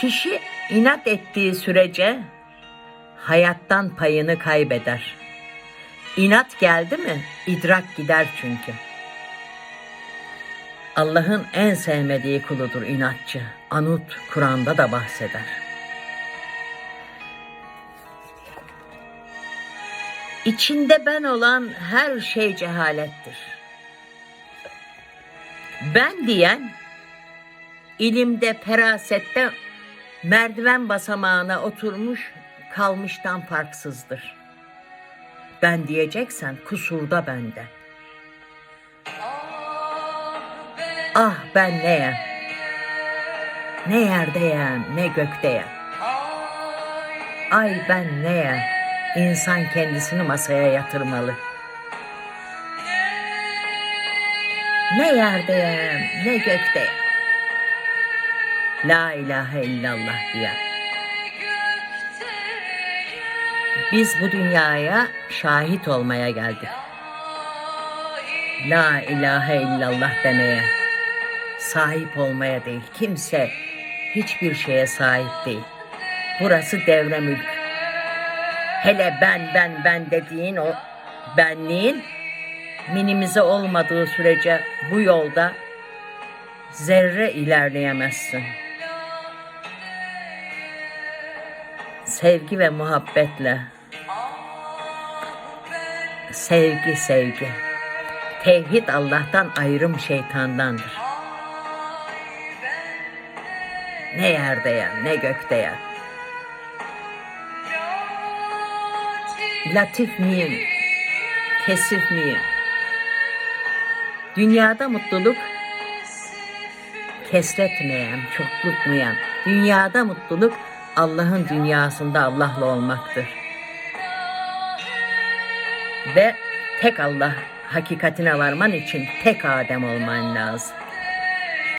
Kişi inat ettiği sürece hayattan payını kaybeder. İnat geldi mi idrak gider çünkü. Allah'ın en sevmediği kuludur inatçı. Anut Kur'an'da da bahseder. İçinde ben olan her şey cehalettir. Ben diyen ilimde, ferasette merdiven basamağına oturmuş kalmıştan farksızdır. Ben diyeceksen kusurda bende. Ah ben neyim? Ne yerdeyim, ne gökteyim. Ay ben neyim? İnsan kendisini masaya yatırmalı. Ne yerdeyim, ne gökteyim. La ilahe illallah diye. Biz bu dünyaya şahit olmaya geldik. La ilahe illallah demeye, sahip olmaya değil. Kimse hiçbir şeye sahip değil. Burası devre mülk. Hele ben ben ben dediğin o benliğin minimize olmadığı sürece bu yolda zerre ilerleyemezsin. Sevgi ve muhabbetle sevgi sevgi. Tevhid Allah'tan ayrım şeytandandır. Ne yerdeyim ne gökteyim. Latif miyim? Kesif miyim? Dünyada mutluluk kesret miyim, çokluk muyum? Dünyada mutluluk Allah'ın dünyasında Allah'la olmaktır. Ve tek Allah hakikatine varman için tek Adem olman lazım.